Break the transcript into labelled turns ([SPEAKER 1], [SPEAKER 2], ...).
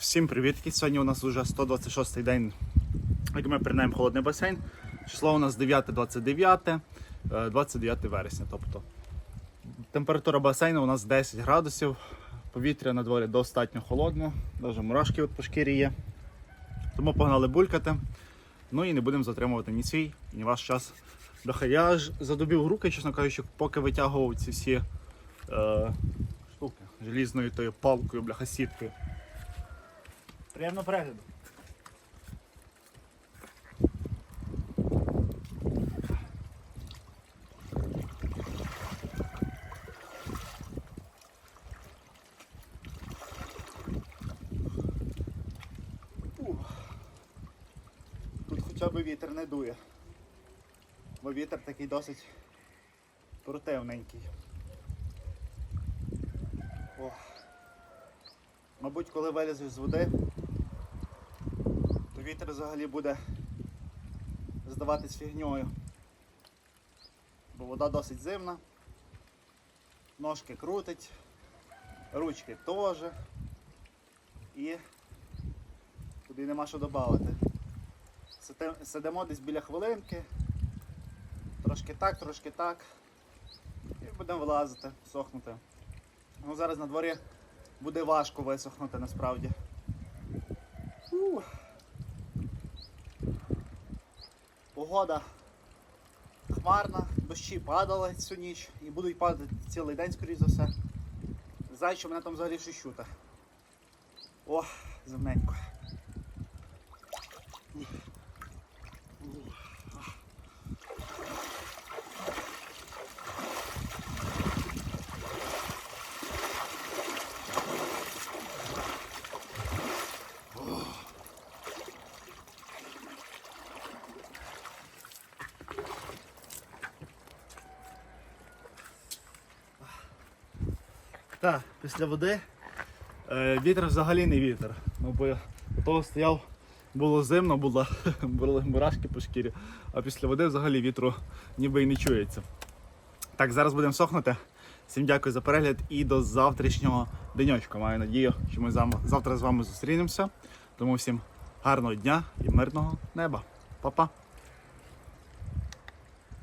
[SPEAKER 1] Всім привіт! Сьогодні у нас вже 126-й день, як ми принаємо холодний басейн. Число у нас 9-29, е, 29 вересня. Тобто температура басейну у нас 10 градусів, повітря на дворі достатньо холодне, навіть мурашки по шкірі є. Тому погнали булькати. Ну і не будемо затримувати ні свій, ні ваш час. Я ж задубів руки, чесно кажучи, поки витягував ці всі е, штуки желізною тою палкою, бляха, сіткою. Приємного перегляду. Тут хоча б вітер не дує. Бо вітер такий досить противненький. Ох. Мабуть, коли вилізеш з води, вітер взагалі буде здаватись фігньою. Бо вода досить зимна, ножки крутить, ручки теж. І туди нема що додати. Сидимо десь біля хвилинки, трошки так, трошки так. І будемо вилазити, сохнути. Ну, зараз на дворі буде важко висохнути насправді. Фу. Погода хмарна, дощі падали всю ніч і будуть падати цілий день, скоріш за все. Знаю, що мене там взагалі шищута. О, земненько. Так, після води е, вітер взагалі не вітер. Ну, бо я того стояв, було зимно, було, були мурашки по шкірі, а після води взагалі вітру ніби і не чується. Так, зараз будемо сохнути. Всім дякую за перегляд і до завтрашнього денечка. Маю надію, що ми завтра з вами зустрінемося. Тому всім гарного дня і мирного неба. Па-па!